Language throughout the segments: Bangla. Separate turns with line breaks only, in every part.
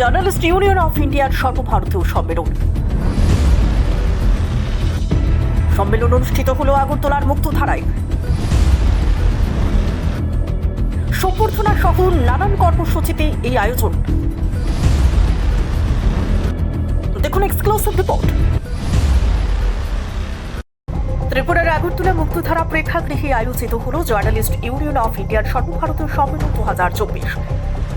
জার্নালিস্ট ইউনিয়ন অফ ইন্ডিয়ার সর্বভারতীয় সম্মেলন। সম্মেলন অনুষ্ঠিত হলো আগরতলার মুক্তধারায়। সম্বর্ধনা সহ নানান কর্মসূচিতে এই আয়োজন। দেখুন এক্সক্লুসিভ রিপোর্ট ত্রিপুরার আগরতলা মুক্তধারা প্রেক্ষাগৃহে আয়োজিত হল জার্নালিস্ট ইউনিয়ন অফ ইন্ডিয়ার সর্বভারতীয় সম্মেলন দু হাজার চব্বিশ।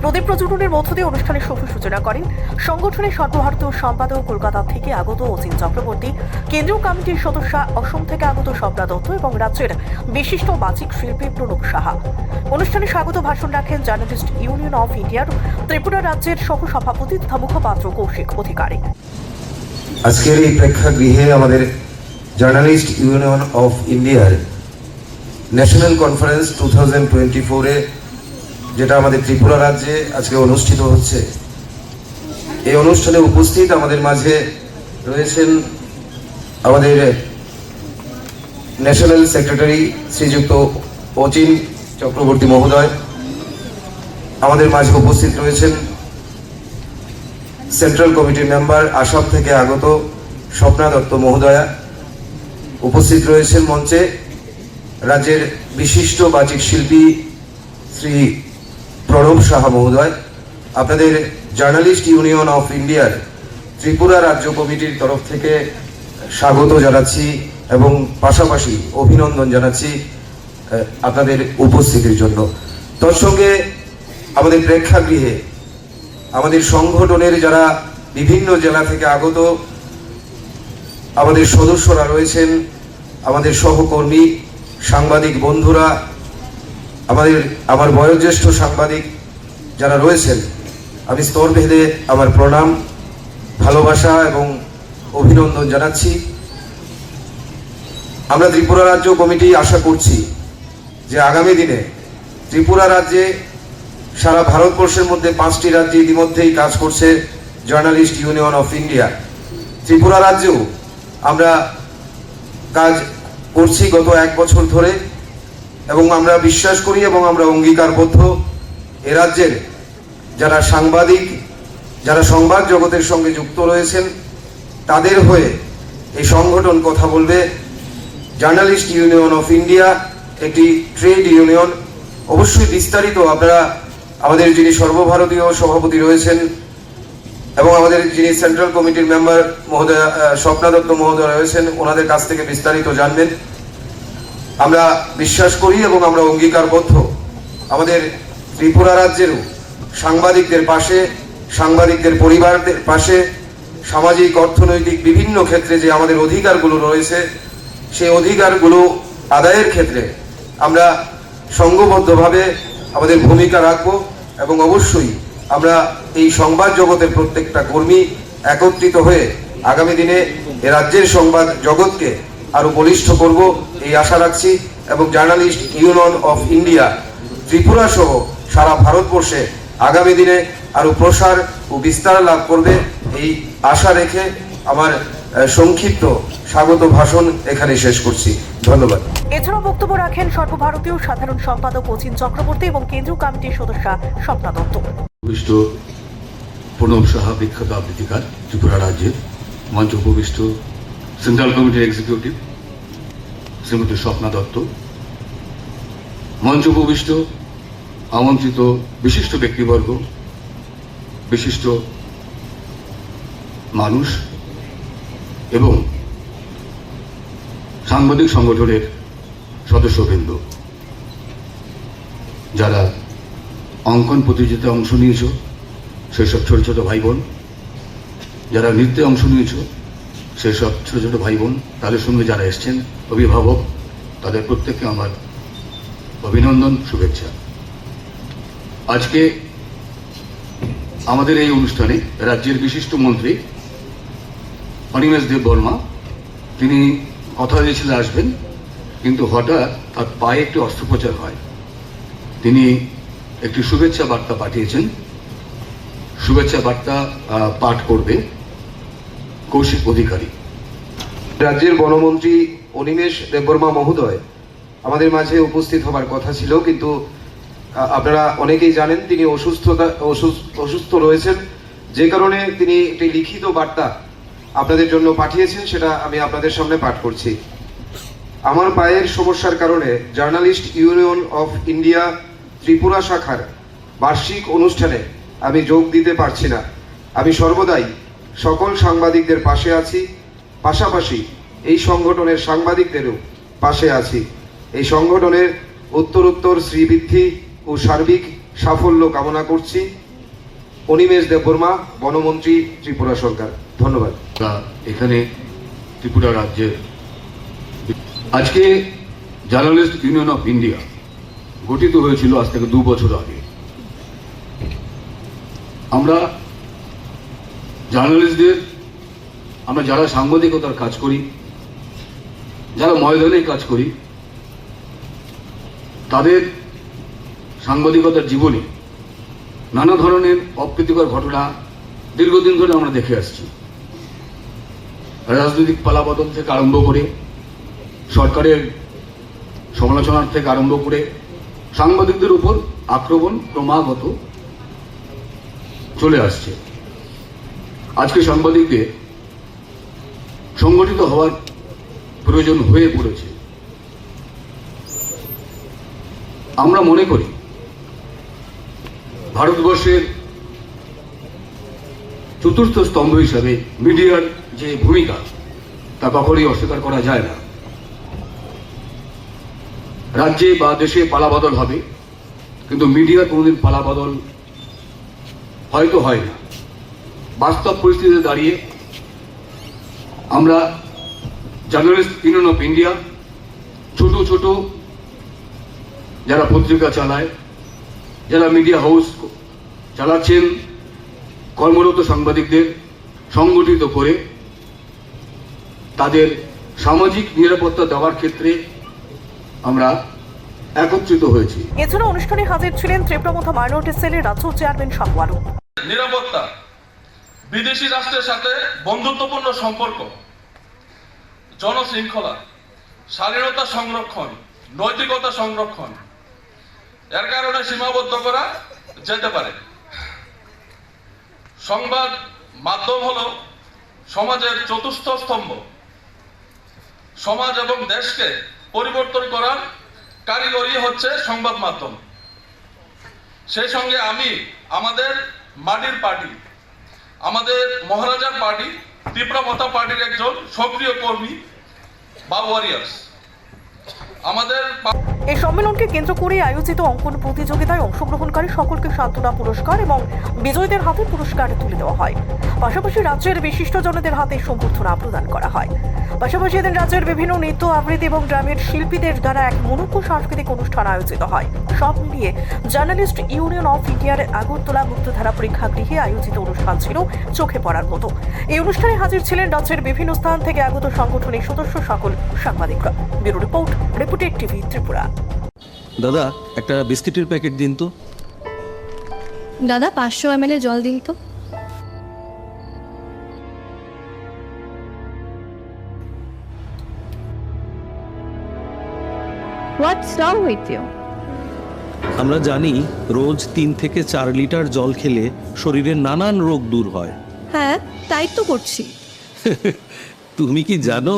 প্রদীপ প্রজ্বলনের মধ্য দিয়ে অনুষ্ঠানের শুভ সূচনা করেন। সংগঠনের সর্বভারতীয় সম্পাদক কলকাতা থেকে আগত অজিত চক্রবর্তী, কেন্দ্রীয় কমিটির সদস্যা অসম থেকে আগত স্বপ্না দত্ত এবং রাজ্যের বিশিষ্ট বাচিক শিল্পী প্রণব সাহা। অনুষ্ঠানে স্বাগত ভাষণ রাখেন জার্নালিস্ট ইউনিয়ন অফ ইন্ডিয়ার ত্রিপুরা রাজ্যের সহ সভাপতি তথা মুখপাত্র কৌশিক অধিকারী।
আজকের এই প্রেক্ষাগৃহে আমাদের জার্নালিস্ট ইউনিয়ন অফ ইন্ডিয়ার national conference two thousand twenty ফোরে যেটা আমাদের ত্রিপুরা রাজ্যে আজকে অনুষ্ঠিত হচ্ছে। এই অনুষ্ঠানে উপস্থিত আমাদের মাঝে রয়েছেন আমাদের ন্যাশনাল সেক্রেটারি শ্রীযুক্ত অচিন চক্রবর্তী মহোদয়। আমাদের মাঝে উপস্থিত রয়েছেন সেন্ট্রাল কমিটির মেম্বার আসাম থেকে আগত স্বপ্না দত্ত মহোদয়া। উপস্থিত রয়েছেন মঞ্চে রাজ্যের বিশিষ্ট বাচিক শিল্পী শ্রী প্রণব সাহা মহোদয়, আপনাদের জার্নালিস্ট ইউনিয়ন অফ ইন্ডিয়ার ত্রিপুরা রাজ্য কমিটির তরফ থেকে স্বাগত জানাচ্ছি এবং পাশাপাশি অভিনন্দন জানাচ্ছি আপনাদের উপস্থিতির জন্য। তৎসঙ্গে আমাদের প্রেক্ষাগৃহে আমাদের সংগঠনের যারা বিভিন্ন জেলা থেকে আগত, আমাদের সদস্যরা রয়েছেন, আমাদের সহকর্মী, সাংবাদিক বন্ধুরা আমাদের, আমার বয়োজ্যেষ্ঠ সাংবাদিক যারা রয়েছেন, আমি স্তরভেদে আমার প্রণাম, ভালোবাসা এবং অভিনন্দন জানাচ্ছি। আমরা ত্রিপুরা রাজ্য কমিটি আশা করছি যে আগামী দিনে ত্রিপুরা রাজ্যে সারা ভারতবর্ষের মধ্যে পাঁচটি রাজ্যে ইতিমধ্যেই কাজ করছে journalist union of India. Tripura রাজ্যেও আমরা কাজ করছি গত এক বছর ধরে। এবং আমরা বিশ্বাস করি এবং আমরা অঙ্গীকারবদ্ধ এ রাজ্যের যারা সাংবাদিক, যারা সংবাদ জগতের সঙ্গে যুক্ত রয়েছেন, তাদের হয়ে এই সংগঠন কথা বলবে জার্নালিস্ট ইউনিয়ন অফ ইন্ডিয়া, একটি ট্রেড ইউনিয়ন। অবশ্যই বিস্তারিত আপনারা, আমাদের যিনি সর্বভারতীয় সভাপতি রয়েছেন এবং আমাদের যিনি সেন্ট্রাল কমিটির মেম্বার মহোদয় স্বপ্না দত্ত মহোদয় রয়েছেন, ওনাদের কাছ থেকে বিস্তারিত জানবেন। আমরা বিশ্বাস করি এবং আমরা অঙ্গীকারবদ্ধ। আমাদের ত্রিপুরা রাজ্যেরও সাংবাদিকদের পাশে, সাংবাদিকদের পরিবারদের পাশে, সামাজিক, অর্থনৈতিক বিভিন্ন ক্ষেত্রে যে আমাদের অধিকারগুলো রয়েছে, সেই অধিকারগুলো আদায়ের ক্ষেত্রে আমরা সংঘবদ্ধভাবে আমাদের ভূমিকা রাখব এবং অবশ্যই আমরা এই সংবাদ জগতের প্রত্যেকটা কর্মী একত্রিত হয়ে আগামী দিনে এ রাজ্যের সংবাদ জগৎকে আরও বলিষ্ঠ করব এই আশা রাখছি এবং journalist union of India Tripura সহ সারা ভারতবর্ষে আগামী দিনে আরও প্রসার ও বিস্তার লাভ করবে এই আশা রেখে আমার সংক্ষিপ্ত স্বাগত ভাষণ এখানে শেষ করছি। ধন্যবাদ।
এছাড়াও বক্তব্য রাখেন সর্বভারতীয় সাধারণ সম্পাদক অচিন চক্রবর্তী এবং কেন্দ্রীয় কমিটির সদস্যা স্বপ্না দত্ত।
উপবিষ্ট প্রণব সাহা বিখ্যাত আবৃত্তিকার ত্রিপুরা রাজ্যের মঞ্চ উপবিষ্ট সেন্ট্রাল কমিটির এক্সিকিউটিভ শ্রীমতী স্বপ্না দত্ত মঞ্চ উপবিষ্ট আমন্ত্রিত বিশিষ্ট ব্যক্তিবর্গ বিশিষ্ট মানুষ এবং সাংবাদিক সংগঠনের সদস্যবৃন্দ। যারা অঙ্কন প্রতিযোগিতায় অংশ নিয়েছ, সেসব ছোট ছোট ভাই বোন যারা নৃত্যে অংশ নিয়েছ সেসব ছোট ছোট ভাই বোন তাদের সঙ্গে যারা এসছেন, অভিভাবক, তাদের প্রত্যেককে আমার অভিনন্দন, শুভেচ্ছা। আজকে আমাদের এই অনুষ্ঠানে রাজ্যের বিশিষ্ট মন্ত্রী অনিমেষ দেব বর্মা, তিনি কথা দিয়েছিলেন আসবেন, কিন্তু হঠাৎ তার পায়ে একটি অস্ত্রোপচার হয়। তিনি একটি শুভেচ্ছা বার্তা পাঠিয়েছেন। শুভেচ্ছা বার্তা পাঠ করবে। কৌশিক অধিকারী।
রাজ্যের বনমন্ত্রী অনিমেষ দেববর্মা মহোদয় আমাদের মাঝে উপস্থিত হবার কথা ছিল, কিন্তু আপনারা অনেকেই জানেন তিনি অসুস্থতা অসুস্থ রয়েছেন। যে কারণে তিনি একটি লিখিত বার্তা আপনাদের জন্য পাঠিয়েছেন, সেটা আমি আপনাদের সামনে পাঠ করছি। আমার পায়ের সমস্যার কারণে journalist union of India Tripura শাখার বার্ষিক অনুষ্ঠানে আমি যোগ দিতে পারছি না। আমি সর্বদাই সকল সাংবাদিকদের পাশে আছি। পাশাপাশি এই সংগঠনের সাংবাদিকদেরও পাশে আছি। এই সংগঠনের উত্তরোত্তর শ্রীবৃদ্ধি ও সার্বিক সাফল্য কামনা করছি। অনিমেষ দেববর্মা, বনমন্ত্রী ত্রিপুরা সরকার। ধন্যবাদ।
এখানে ত্রিপুরা রাজ্যের আজকে জার্নালিস্ট ইউনিয়ন অফ ইন্ডিয়া গঠিত হয়েছিল আজ থেকে দু বছর আগে। আমরা জার্নালিস্টদের, আমরা যারা সাংবাদিকতার কাজ করি, যারা ময়দানে কাজ করি, তাদের সাংবাদিকতার জীবনে নানা ধরনের অপ্রীতিকর ঘটনা দীর্ঘদিন ধরে আমরা দেখে আসছি। রাজনৈতিক পালাবদল থেকে আরম্ভ করে, সরকারের সমালোচনার থেকে আরম্ভ করে সাংবাদিকদের উপর আক্রমণ ক্রমাগত চলে আসছে। আজকে সাংবাদিকদের সংগঠিত হওয়ার প্রয়োজন হয়ে পড়েছে। আমরা মনে করি, ভারতবর্ষের চতুর্থ স্তম্ভ হিসাবে মিডিয়ার যে ভূমিকা, তা কখনোই অস্বীকার করা যায় না। রাজ্যে বা দেশে পালাবদল হবে, কিন্তু মিডিয়ার কোনোদিন পালাবদল হয়তো হয় না। বাস্তব পরিস্থিতিতে দাঁড়িয়ে আমরা জার্নালিস্ট ইউনিয়ন অফ ইন্ডিয়া ছোট ছোট যারা পত্রিকা চালায় যারা মিডিয়া হাউস চালাচ্ছেন কর্মরত সাংবাদিকদের সংগঠিত করে তাদের সামাজিক নিরাপত্তা দেওয়ার ক্ষেত্রে আমরা একত্রিত হয়েছি।
এছাড়া অনুষ্ঠানে হাজির ছিলেন ত্রিপুরামথা মাইনরিটি সেলের রাজ্য চেয়ারম্যান শাহু
নিরাপত্তা। বিদেশি রাষ্ট্রের সাথে বন্ধুত্বপূর্ণ সম্পর্ক, জনশৃঙ্খলা, স্বাধীনতা সংরক্ষণ, নৈতিকতা সংরক্ষণ, এর কারণে সীমাবদ্ধ করা যেতে পারে। সংবাদ মাধ্যম হল সমাজের চতুর্থ স্তম্ভ। সমাজ এবং দেশকে পরিবর্তন করার কারিগরি হচ্ছে সংবাদ মাধ্যম। সেই সঙ্গে আমি, আমাদের মাটির পার্টি আমাদের মহারাজার পার্টি ত্রিপুরা মতা পার্টির একজন সক্রিয় কর্মী বাবু ওয়ারিয়ার্স আমাদের
এই সম্মেলনকে কেন্দ্র করে আয়োজিত অঙ্কন প্রতিযোগিতায় অংশগ্রহণকারী সকলকে সান্ত্বনা পুরস্কার এবং বিজয়ীদের হাতে পুরস্কার তুলে দেওয়া হয়। পাশাপাশি রাজ্যের বিশিষ্ট বিশিষ্টজনদের হাতে সম্বর্ধনা প্রদান করা হয়। পাশাপাশি এদিন রাজ্যের বিভিন্ন নৃত্য আবৃত্তি এবং গ্রামের শিল্পীদের দ্বারা এক মনোজ্ঞ সাংস্কৃতিক অনুষ্ঠান আয়োজিত হয়। সব মিলিয়ে জার্নালিস্ট ইউনিয়ন অফ ইন্ডিয়ার আগরতলা মুক্তধারা প্রেক্ষাগৃহে আয়োজিত অনুষ্ঠান ছিল চোখে পড়ার মতো। এই অনুষ্ঠানে হাজির ছিলেন রাজ্যের বিভিন্ন স্থান থেকে আগত সংগঠনের সদস্য, সকল সাংবাদিকরা। Bureau report. Reported TV Tripura
দাদা একটা বিস্কিটের প্যাকেট দিন তো।
দাদা পাঁচশো এম জল দিন তো। হোয়াটস রং উইথ ইউ
আমরা জানি রোজ তিন থেকে চার লিটার জল খেলে শরীরের নানান রোগ দূর হয়।
হ্যাঁ তাই তো করছি।
তুমি কি জানো